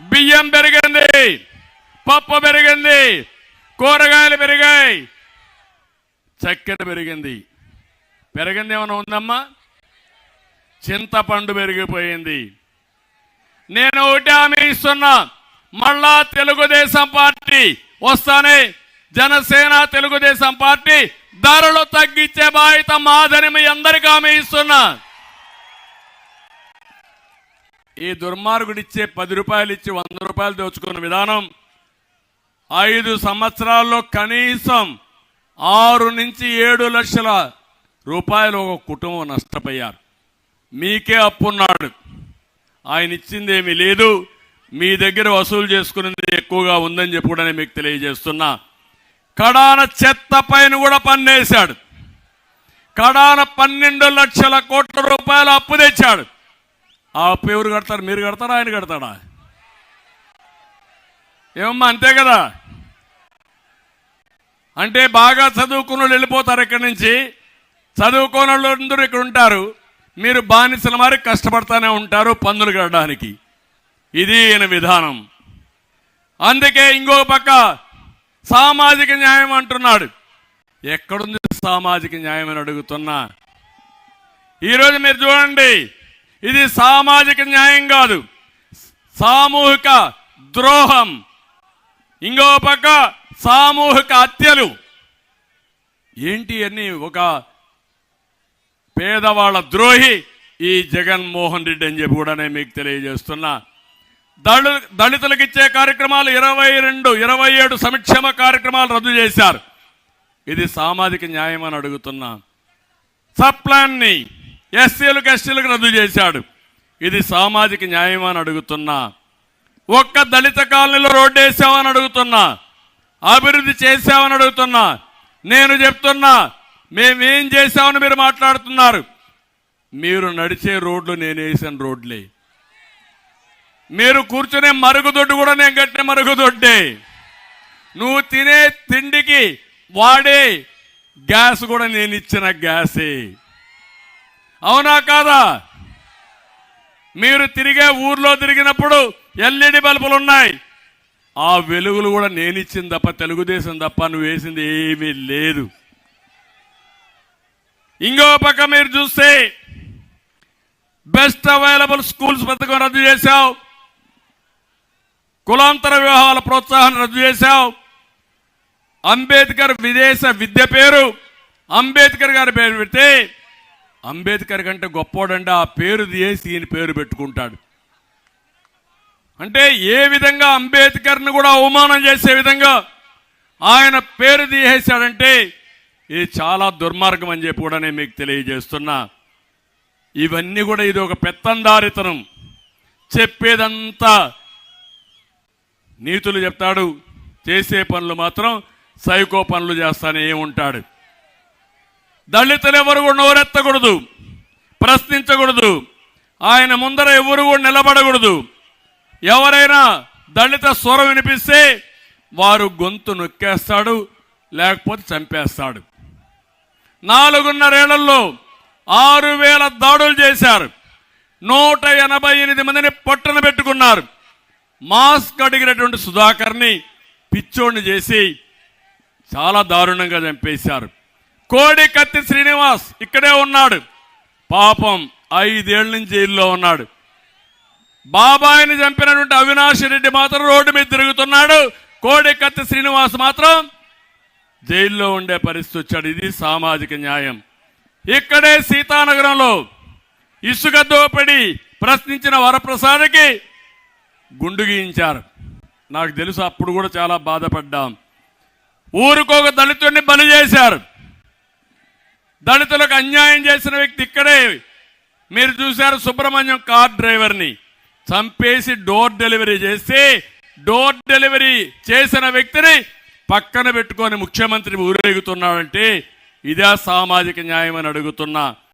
బియ్యం పెరిగింది పప్పు పెరిగింది కూరగాయలు పెరిగాయి చక్కెర పెరిగింది. పెరిగింది ఏమైనా ఉందమ్మా? చింతపండు పెరిగిపోయింది. నేను ఒకటి హామీ ఇస్తున్నా మళ్ళా తెలుగుదేశం పార్టీ వస్తానే జనసేన తెలుగుదేశం పార్టీ ధరలు తగ్గించే బాధ్యత మాదని మీ అందరికీ హామీ ఇస్తున్నా. ఈ దుర్మార్గుడిచ్చే పది రూపాయలు ఇచ్చి వంద రూపాయలు దోచుకున్న విధానం ఐదు సంవత్సరాల్లో కనీసం ఆరు నుంచి ఏడు లక్షల రూపాయలు ఒక కుటుంబం నష్టపోయారు. మీకే అప్పున్నాడు. ఆయన ఇచ్చింది ఏమీ లేదు. మీ దగ్గర వసూలు చేసుకునేది ఎక్కువగా ఉందని చెప్పి కూడా నేను మీకు తెలియజేస్తున్నా. కడాన చెత్త పైన కూడా పన్నేశాడు కడాన పన్నెండు లక్షల కోట్ల రూపాయలు అప్పు తెచ్చాడు. ఆ అప్పు ఎవరు కడతారు? మీరు కడతారా? ఆయన కడతాడా? ఏమమ్మా అంతే కదా? అంటే బాగా చదువుకున్న వాళ్ళు వెళ్ళిపోతారు ఇక్కడి నుంచి. చదువుకోని అందరూ ఇక్కడ ఉంటారు. మీరు బానిసల మారి కష్టపడతానే ఉంటారు పన్నులు కట్టడానికి. ఇది ఈయన విధానం. అందుకే ఇంకో పక్క సామాజిక న్యాయం అంటున్నాడు. ఎక్కడుంది సామాజిక న్యాయం అని అడుగుతున్నా? ఈరోజు మీరు చూడండి. ఇది సామాజిక న్యాయం కాదు. సామూహిక ద్రోహం. ఇంకో పక్క సామూహిక హత్యలు. ఏంటి అని ఒక పేదవాళ్ళ ద్రోహి ఈ జగన్మోహన్ రెడ్డి అని చెప్పి కూడా నేను మీకు తెలియజేస్తున్నా. దళి దళితులకు ఇచ్చే కార్యక్రమాలు ఇరవై రెండు ఇరవై ఏడు సంక్షేమ కార్యక్రమాలు రద్దు చేశారు. ఇది సామాజిక న్యాయం అని అడుగుతున్నా. సప్లాన్ని ఎస్సీలకు ఎస్టీలకు రద్దు చేశాడు. ఇది సామాజిక న్యాయం అని అడుగుతున్నా. ఒక్క దళిత కాలనీలో రోడ్డు వేసామని అడుగుతున్నా. అభివృద్ధి చేసామని అడుగుతున్నా. నేను చెప్తున్నా మేమేం చేశామని మీరు మాట్లాడుతున్నారు. మీరు నడిచే రోడ్లు నేను వేసిన రోడ్లే. మీరు కూర్చునే మరుగుదొడ్డు కూడా నేను కట్టిన మరుగుదొడ్డే. నువ్వు తినే తిండికి వాడే గ్యాస్ కూడా నేను ఇచ్చిన గ్యాసే. అవునా కాదా? మీరు తిరిగే ఊర్లో తిరిగినప్పుడు ఎల్ఈడి బల్బులు ఉన్నాయి. ఆ వెలుగులు కూడా నేను ఇచ్చింది తప్ప తెలుగుదేశం తప్ప నువ్వు వేసింది ఏమీ లేదు. ఇంకో పక్క మీరు చూస్తే బెస్ట్ అవైలబుల్ స్కూల్స్ పథకం రద్దు చేశావు. కులాంతర వివాహాల ప్రోత్సాహం రద్దు చేశావు. అంబేద్కర్ విదేశ విద్య పేరు అంబేద్కర్ గారి పేరు పెడితే అంబేద్కర్ కంటే గొప్పోడంటే ఆ పేరు తీసి ఈయన పేరు పెట్టుకుంటాడు. అంటే ఏ విధంగా అంబేద్కర్ని కూడా అవమానం చేసే విధంగా ఆయన పేరు తీసేశాడంటే ఇది చాలా దుర్మార్గం అని చెప్పి కూడా నేను మీకు తెలియజేస్తున్నా. ఇవన్నీ కూడా ఇది ఒక పెత్తందారితనం. చెప్పేదంతా నీతులు చెప్తాడు చేసే పనులు మాత్రం సైకో పనులు చేస్తానే ఉంటాడు. దళితులు ఎవరు కూడా నోరెత్తకూడదు. ప్రశ్నించకూడదు. ఆయన ముందర ఎవరు కూడా నిలబడకూడదు. ఎవరైనా దళిత స్వరం వినిపిస్తే వారు గొంతు నొక్కేస్తాడు లేకపోతే చంపేస్తాడు. నాలుగున్నరేళ్ళలో ఆరు వేల దాడులు చేశారు. నూట ఎనభై ఎనిమిది మందిని పట్టున పెట్టుకున్నారు. మాస్క్ అడిగినటువంటి సుధాకర్ని పిచ్చోడిని చేసి చాలా దారుణంగా చంపేశారు. కోడి కత్తి శ్రీనివాస్ ఇక్కడే ఉన్నాడు. పాపం ఐదేళ్ళ నుంచి జైల్లో ఉన్నాడు. బాబాయిని చంపినటువంటి అవినాష్ రెడ్డి మాత్రం రోడ్డు మీద తిరుగుతున్నాడు. కోడి కత్తి శ్రీనివాస్ మాత్రం జైల్లో ఉండే పరిస్థితి వచ్చాడు. ఇది సామాజిక న్యాయం. ఇక్కడే సీతానగరంలో ఇసుక దోపిడి ప్రశ్నించిన వరప్రసాద్కి గుండు గీయించారు. నాకు తెలుసు అప్పుడు కూడా చాలా బాధపడ్డాం. ఊరికొక దళితుడిని బలి చేశారు. దళితులకు అన్యాయం చేసిన వ్యక్తి ఇక్కడే. మీరు చూశారు సుబ్రహ్మణ్యం కార్ డ్రైవర్ని. చంపేసి డోర్ డెలివరీ చేసి డోర్ డెలివరీ చేసిన వ్యక్తిని పక్కన పెట్టుకొని ముఖ్యమంత్రి ఊరేగుతున్నాడంటే ఇదే సామాజిక న్యాయం అని అడుగుతున్నా.